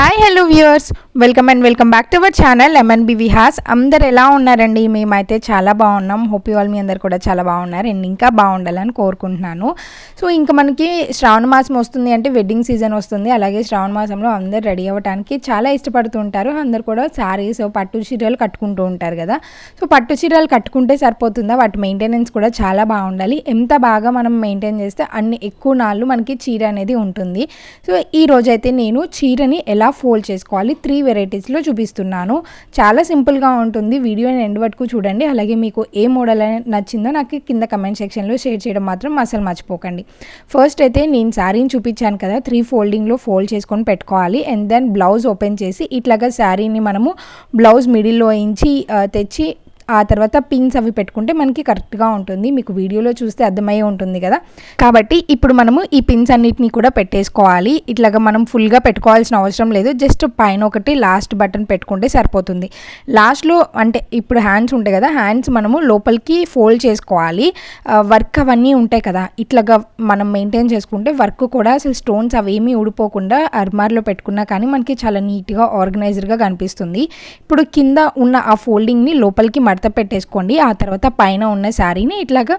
Hi hello viewers welcome and welcome back to our channel B Vihas అందరు ఎలా ఉన్నారండి? మేమైతే చాలా బాగున్నాం. హోప్ యూ ఆల్ మీ అందరు కూడా చాలా బాగున్నారు. అండ్ ఇంకా బాగుండాలని కోరుకుంటున్నాను. సో ఇంకా మనకి శ్రావణ మాసం వస్తుంది అంటే వెడ్డింగ్ సీజన్ వస్తుంది. అలాగే శ్రావణ మాసంలో అందరు రెడీ అవ్వడానికి చాలా ఇష్టపడుతూ ఉంటారు అందరు కూడా శారీస్ పట్టు చీరలు కట్టుకుంటూ ఉంటారు కదా. సో పట్టు చీరలు కట్టుకుంటే సరిపోతుందా? వాటి మెయింటెనెన్స్ కూడా చాలా బాగుండాలి. ఎంత బాగా మనం మెయింటైన్ చేస్తే అన్ని ఎక్కువ నాళ్ళు మనకి చీర అనేది ఉంటుంది. సో ఈ రోజైతే నేను చీరని ఎలా ఫోల్డ్ చేసుకోవాలి. త్రీ వెరైటీస్లో చూపిస్తున్నాను. చాలా సింపుల్గా ఉంటుంది. వీడియోని ఎండ్ వరకు చూడండి. అలాగే మీకు ఏ మోడల్ నచ్చిందో నాకు కింద కమెంట్ సెక్షన్లో షేర్ చేయడం మాత్రం అసలు మర్చిపోకండి. ఫస్ట్ అయితే నేను శారీని చూపించాను కదా త్రీ ఫోల్డింగ్లో ఫోల్డ్ చేసుకొని పెట్టుకోవాలి. అండ్ దెన్ బ్లౌజ్ ఓపెన్ చేసి ఇట్లాగా శారీని మనము బ్లౌజ్ మిడిల్లో ఇంచి తెచ్చి ఆ తర్వాత పిన్స్ అవి పెట్టుకుంటే మనకి కరెక్ట్గా ఉంటుంది. మీకు వీడియోలో చూస్తే అర్థమయ్యే ఉంటుంది కదా. కాబట్టి ఇప్పుడు మనము ఈ పిన్స్ అన్నిటినీ కూడా పెట్టేసుకోవాలి. ఇట్లాగా మనం ఫుల్గా పెట్టుకోవాల్సిన అవసరం లేదు. జస్ట్ పైన ఒకటి లాస్ట్ బటన్ పెట్టుకుంటే సరిపోతుంది. లాస్ట్లో అంటే ఇప్పుడు హ్యాండ్స్ ఉంటాయి కదా. హ్యాండ్స్ మనము లోపలికి ఫోల్డ్ చేసుకోవాలి. వర్క్ అవన్నీ ఉంటాయి కదా. ఇట్లాగా మనం మెయింటైన్ చేసుకుంటే వర్క్ కూడా అసలు స్టోన్స్ అవేమీ ఊడిపోకుండా అర్మార్లో పెట్టుకున్నా కానీ మనకి చాలా నీట్గా ఆర్గనైజర్గా కనిపిస్తుంది. ఇప్పుడు కింద ఉన్న ఆ ఫోల్డింగ్ని లోపలికి మడత మడత పెట్టేసుకోండి. ఆ తర్వాత పైన ఉన్న శారీని ఇట్లాగా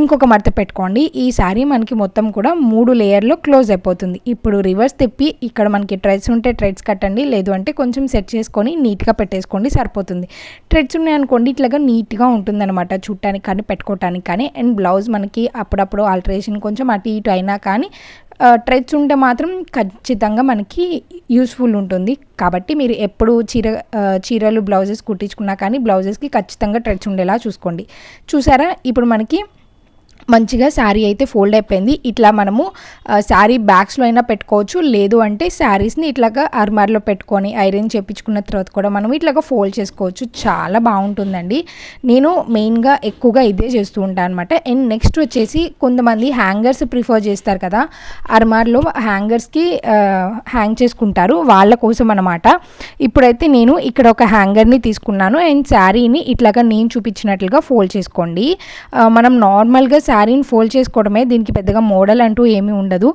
ఇంకొక మడత పెట్టుకోండి. ఈ శారీ మనకి మొత్తం కూడా మూడు లేయర్లో క్లోజ్ అయిపోతుంది. ఇప్పుడు రివర్స్ తిప్పి ఇక్కడ మనకి ట్రెడ్స్ ఉంటే ట్రెడ్స్ కట్టండి. లేదు అంటే కొంచెం సెట్ చేసుకొని నీట్గా పెట్టేసుకోండి సరిపోతుంది. ట్రెడ్స్ ఉన్నాయనుకోండి ఇట్లాగా నీట్గా ఉంటుందన్నమాట చుట్టానికి కానీ పెట్టుకోవటానికి కానీ. అండ్ బ్లౌజ్ మనకి అప్పుడప్పుడు ఆల్టరేషన్ కొంచెం అటు ఇటు అయినా కానీ ట్రెడ్స్ ఉంటే మాత్రం ఖచ్చితంగా మనకి యూస్ఫుల్ ఉంటుంది. కాబట్టి మీరు ఎప్పుడు చీర చీరలు బ్లౌజెస్ కుట్టించుకున్నా కానీ బ్లౌజెస్కి ఖచ్చితంగా ట్రెడ్స్ ఉండేలా చూసుకోండి. చూసారా? ఇప్పుడు మనకి మంచిగా శారీ అయితే ఫోల్డ్ అయిపోయింది. ఇట్లా మనము శారీ బ్యాగ్స్లో అయినా పెట్టుకోవచ్చు. లేదు అంటే శారీస్ని ఇట్లాగా అర్మార్లో పెట్టుకొని ఐరన్ చేపించుకున్న తర్వాత కూడా మనం ఇట్లాగా ఫోల్డ్ చేసుకోవచ్చు. చాలా బాగుంటుందండి. నేను మెయిన్గా ఎక్కువగా ఇదే చేస్తూ ఉంటాను అనమాట అండ్ నెక్స్ట్ వచ్చేసి కొంతమంది హ్యాంగర్స్ ప్రిఫర్ చేస్తారు కదా. అర్మార్లో హ్యాంగర్స్కి హ్యాంగ్ చేసుకుంటారు. వాళ్ళ కోసం అనమాట ఇప్పుడైతే నేను ఇక్కడ ఒక హ్యాంగర్ని తీసుకున్నాను. అండ్ శారీని ఇట్లాగా నేను చూపించినట్లుగా ఫోల్డ్ చేసుకోండి. మనం నార్మల్గా శారీని ఫోల్డ్ చేసుకోవడమే దీనికి పెద్దగా మోడల్ అంటూ ఏమీ ఉండదు.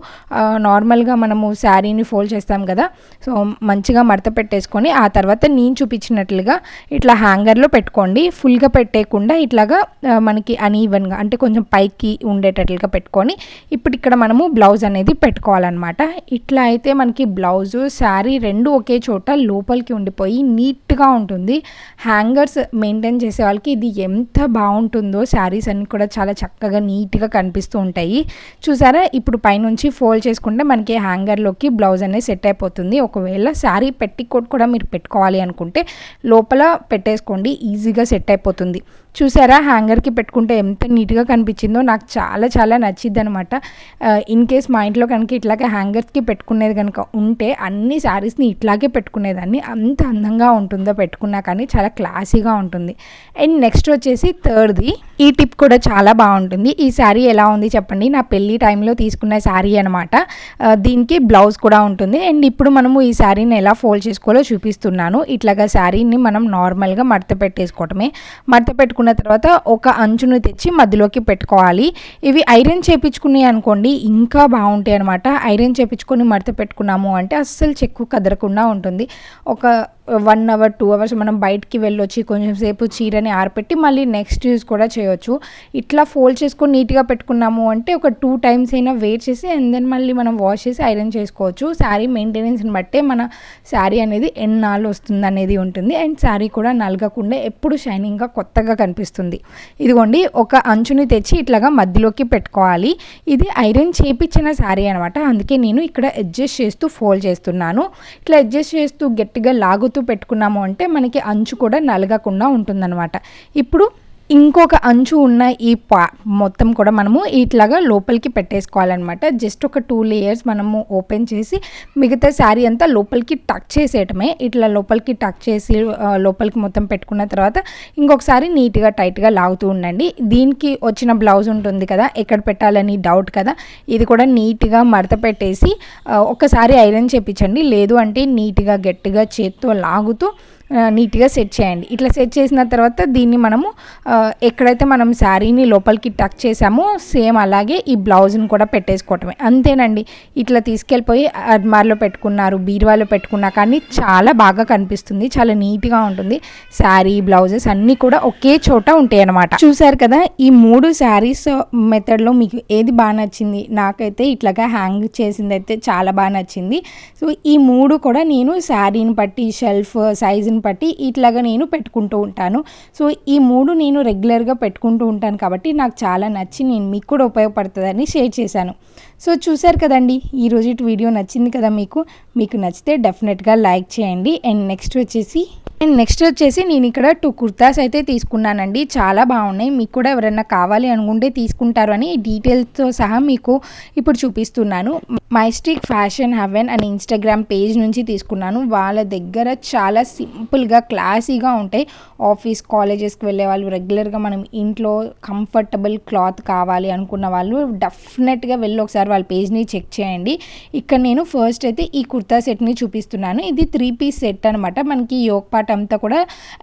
నార్మల్గా మనము శారీని ఫోల్డ్ చేస్తాం కదా సో మంచిగా మడత పెట్టేసుకొని ఆ తర్వాత నేను చూపించినట్లుగా ఇట్లా హ్యాంగర్లో పెట్టుకోండి. ఫుల్గా పెట్టేయకుండా ఇట్లాగా మనకి అన్ఈవెన్గా అంటే కొంచెం పైకి ఉండేటట్లుగా పెట్టుకొని ఇప్పుడు ఇక్కడ మనము బ్లౌజ్ అనేది పెట్టుకోవాలన్నమాట. ఇట్లా అయితే మనకి బ్లౌజు శారీ రెండు ఒకే చోట లోపలికి ఉండిపోయి నీట్గా ఉంటుంది. హ్యాంగర్స్ మెయింటైన్ చేసే వాళ్ళకి ఇది ఎంత బాగుంటుందో శారీస్ అన్ని కూడా చాలా చక్కగా నీట్గా కనిపిస్తూ ఉంటాయి. చూసారా? ఇప్పుడు పైనుంచి ఫోల్డ్ చేసుకుంటే మనకి హ్యాంగర్లోకి బ్లౌజ్ అనేది సెట్ అయిపోతుంది. ఒకవేళ శారీ పెట్టికోట్ కూడా మీరు పెట్టుకోవాలి అనుకుంటే లోపల పెట్టేసుకోండి. ఈజీగా సెట్ అయిపోతుంది. చూసారా? హ్యాంగర్కి పెట్టుకుంటే ఎంత నీట్గా కనిపించిందో నాకు చాలా చాలా నచ్చింది అనమాట ఇన్ కేస్ మా ఇంట్లో కనుక ఇట్లాగే హ్యాంగర్స్కి పెట్టుకునేది కనుక ఉంటే అన్ని శారీస్ని ఇట్లాగే పెట్టుకునేదాన్ని. అంత అందంగా ఉంటుందో పెట్టుకున్నా కానీ చాలా క్లాసీగా ఉంటుంది. అండ్ నెక్స్ట్ వచ్చేసి థర్డ్ది. ఈ టిప్ కూడా చాలా బాగుంటుంది. ఈ శారీ ఎలా ఉంది చెప్పండి. నా పెళ్ళి టైంలో తీసుకున్న శారీ అనమాట దీనికి బ్లౌజ్ కూడా ఉంటుంది. అండ్ ఇప్పుడు మనము ఈ శారీని ఎలా ఫోల్డ్ చేసుకోవాలో చూపిస్తున్నాను. ఇట్లాగా శారీని మనం నార్మల్గా మడత పెట్టేసుకోవటమే. మడత పెట్టుకున్న తర్వాత ఒక అంచును తెచ్చి మధ్యలోకి పెట్టుకోవాలి. ఇవి ఐరన్ చేపించుకున్నాయి అనుకోండి ఇంకా బాగుంటాయి అనమాట ఐరన్ చేపించుకొని మడత పెట్టుకున్నాము అంటే అస్సలు చెక్కు కదరకుండా ఉంటుంది. ఒక వన్ అవర్ టూ అవర్స్ మనం బయటికి వెళ్ళొచ్చి కొంచెం సేపు చీరని ఆరపెట్టి మళ్ళీ నెక్స్ట్ యూస్ కూడా చేయొచ్చు. ఇట్లా ఫోల్డ్ చేసుకొని నీట్గా పెట్టుకున్నాము అంటే ఒక టూ టైమ్స్ అయినా వేర్ చేసి అండ్ దెన్ మళ్ళీ మనం వాష్ చేసి ఐరన్ చేసుకోవచ్చు. శారీ మెయింటెనెన్స్ని బట్టే మన శారీ అనేది ఎన్నాళ్ళు వస్తుంది అనేది ఉంటుంది. అండ్ శారీ కూడా నలగకుండా ఎప్పుడు షైనింగ్గా కొత్తగా కనిపిస్తుంది. ఇదిగోండి ఒక అంచుని తెచ్చి ఇట్లాగా మధ్యలోకి పెట్టుకోవాలి. ఇది ఐరన్ చేపించిన శారీ అనమాట అందుకే నేను ఇక్కడ అడ్జస్ట్ చేస్తూ ఫోల్డ్ చేస్తున్నాను. ఇట్లా అడ్జస్ట్ చేస్తూ గట్టిగా లాగుతూ పెట్టుకున్నాము అంటే మనకి అంచు కూడా నలగకుండా ఉంటుందన్నమాట. ఇప్పుడు ఇంకొక అంచు ఉన్న ఈ పా మొత్తం కూడా మనము ఇట్లాగా లోపలికి పెట్టేసుకోవాలన్నమాట. జస్ట్ ఒక టూ లేయర్స్ మనము ఓపెన్ చేసి మిగతా శారీ అంతా లోపలికి టక్ చేసేయటమే. ఇట్లా లోపలికి టక్ చేసి లోపలికి మొత్తం పెట్టుకున్న తర్వాత ఇంకొకసారి నీట్గా టైట్గా లాగుతూ ఉండండి. దీనికి వచ్చిన బ్లౌజ్ ఉంటుంది కదా ఎక్కడ పెట్టాలని డౌట్ కదా ఇది కూడా నీట్గా మడత పెట్టేసి ఒకసారి ఐరన్ చేపించండి. లేదు అంటే నీట్గా గట్టిగా చేత్తో లాగుతూ నీట్గా సెట్ చేయండి. ఇట్లా సెట్ చేసిన తర్వాత దీన్ని మనము ఎక్కడైతే మనం శారీని లోపలికి టక్ చేసామో సేమ్ అలాగే ఈ బ్లౌజ్ని కూడా పెట్టేసుకోవటమే. అంతేనండి. ఇట్లా తీసుకెళ్ళిపోయి అర్మార్లో పెట్టుకున్నారు బీరువాలో పెట్టుకున్నా కానీ చాలా బాగా కనిపిస్తుంది. చాలా నీట్గా ఉంటుంది. శారీ బ్లౌజెస్ అన్నీ కూడా ఒకే చోట ఉంటాయి అన్నమాట చూసారు కదా ఈ మూడు శారీస్ మెథడ్లో మీకు ఏది బాగా నచ్చింది? నాకైతే ఇట్లాగా హ్యాంగ్ చేసింది అయితే చాలా బాగా నచ్చింది. సో ఈ మూడు కూడా నేను శారీని బట్టి షెల్ఫ్ సైజుని బట్టి ఇట్లాగా నేను పెట్టుకుంటూ ఉంటాను. సో ఈ మూడు నేను రెగ్యులర్గా పెట్టుకుంటూ ఉంటాను కాబట్టి నాకు చాలా నచ్చి నేను మీకు కూడా ఉపయోగపడుతుందని షేర్ చేశాను. సో చూసారు కదండి ఈ రోజు వీడియో నచ్చింది కదా మీకు. మీకు నచ్చితే డెఫినెట్గా లైక్ చేయండి. అండ్ నెక్స్ట్ వచ్చేసి అండ్ నెక్స్ట్ వచ్చేసి నేను ఇక్కడ టూ కుర్తాస్ అయితే తీసుకున్నానండి. చాలా బాగున్నాయి. మీకు కూడా ఎవరైనా కావాలి అనుకుంటే తీసుకుంటారు అని డీటెయిల్స్తో సహా మీకు ఇప్పుడు చూపిస్తున్నాను. మైస్టిక్ ఫ్యాషన్ హెవెన్ అనే ఇన్స్టాగ్రామ్ పేజ్ నుంచి తీసుకున్నాను. వాళ్ళ దగ్గర చాలా సింపుల్గా క్లాసీగా ఉంటాయి. ఆఫీస్ కాలేజెస్కి వెళ్ళే వాళ్ళు రెగ్యులర్గా మనం ఇంట్లో కంఫర్టబుల్ క్లాత్ కావాలి అనుకున్న వాళ్ళు డెఫినెట్గా వెళ్ళి ఒకసారి వాళ్ళ పేజ్ని చెక్ చేయండి. ఇక్కడ నేను ఫస్ట్ అయితే ఈ కుర్తా సెట్ని చూపిస్తున్నాను. ఇది త్రీ పీస్ సెట్ అనమాట మనకి యోగ్ పార్ట్ అంతా కూడా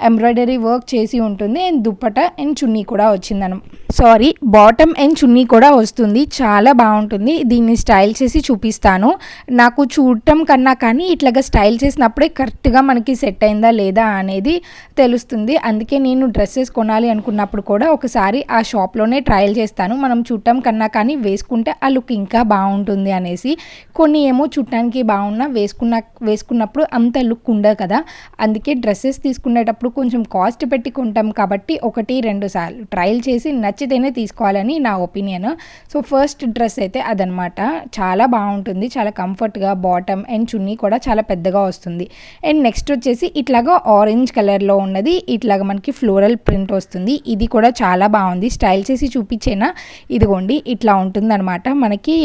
ఎంబ్రాయిడరీ వర్క్ చేసి ఉంటుంది. అండ్ దుప్పట అండ్ చున్నీ కూడా వచ్చిందన సారీ బాటమ్ అండ్ చున్నీ కూడా వస్తుంది. చాలా బాగుంటుంది. దీన్ని స్టైల్ చేసి చూపిస్తాను. నాకు చూడటం కన్నా కానీ ఇట్లాగా స్టైల్ చేసినప్పుడే కరెక్ట్గా మనకి సెట్ అయిందా లేదా అనేది తెలుస్తుంది. అందుకే నేను డ్రెస్సెస్ కొనాలి అనుకున్నప్పుడు కూడా ఒకసారి ఆ షాప్లోనే ట్రయల్ చేస్తాను. మనం చూడటం కన్నా కానీ వేసుకుంటే ఆ లుక్ ఇంకా బాగుంటుంది అనేసి. కొన్ని ఏమో చుట్టానికి బాగున్నా వేసుకున్న వేసుకున్నప్పుడు అంత లుక్ ఉండదు కదా. అందుకే డ్రెస్ డ్రెస్సెస్ తీసుకునేటప్పుడు కొంచెం కాస్ట్ పెట్టి కొంటాం కాబట్టి ఒకటి రెండు సార్లు ట్రయల్ చేసి నచ్చితేనే తీసుకోవాలని నా ఒపీనియన్ సో ఫస్ట్ డ్రెస్ అయితే అదనమాట చాలా బాగుంటుంది. చాలా కంఫర్ట్గా బాటమ్ అండ్ చున్నీ కూడా చాలా పెద్దగా వస్తుంది. అండ్ నెక్స్ట్ వచ్చేసి ఇట్లాగా ఆరెంజ్ కలర్లో ఉన్నది. ఇట్లాగ మనకి ఫ్లోరల్ ప్రింట్ వస్తుంది. ఇది కూడా చాలా బాగుంది. స్టైల్ చేసి చూపించేనా? ఇదిగోండి ఇట్లా ఉంటుందన్నమాట. మనకి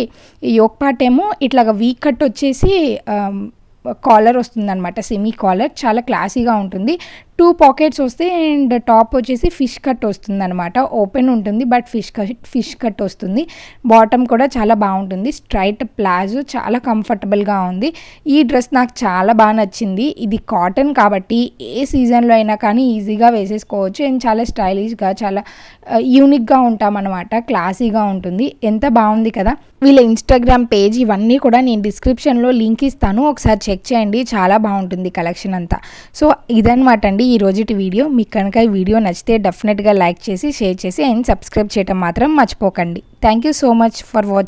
యోక్ పార్ట్ ఏమో ఇట్లాగా వీక్ కట్ వచ్చేసి కాలర్ వస్తుందన్నమాట సెమీ కాలర్ చాలా క్లాసీగా ఉంటుంది. టూ పాకెట్స్ వస్తే అండ్ టాప్ వచ్చేసి ఫిష్ కట్ వస్తుంది అనమాట ఓపెన్ ఉంటుంది but fish cut fish cut వస్తుంది. బాటమ్ కూడా చాలా బాగుంటుంది. స్ట్రైట్ ప్లాజో చాలా కంఫర్టబుల్గా ఉంది. ఈ డ్రెస్ నాకు చాలా బాగా నచ్చింది. ఇది కాటన్ కాబట్టి ఏ సీజన్లో అయినా కానీ ఈజీగా వేసేసుకోవచ్చు. అండ్ చాలా స్టైలిష్గా చాలా యూనిక్గా ఉంటామన్నమాట. క్లాసీగా ఉంటుంది. ఎంత బాగుంది కదా. వీళ్ళ ఇన్స్టాగ్రామ్ పేజ్ ఇవన్నీ కూడా నేను డిస్క్రిప్షన్లో లింక్ ఇస్తాను. ఒకసారి చెక్ చేయండి. చాలా బాగుంటుంది కలెక్షన్ అంతా. సో ఇదనమాట అండి. ఈ రోజుటి వీడియో. మీకు కనుక ఈ వీడియో నచ్చితే డెఫినెట్గా లైక్ చేసి షేర్ చేసి అండ్ సబ్స్క్రైబ్ చేయడం మాత్రం మర్చిపోకండి. Thank you so much for watching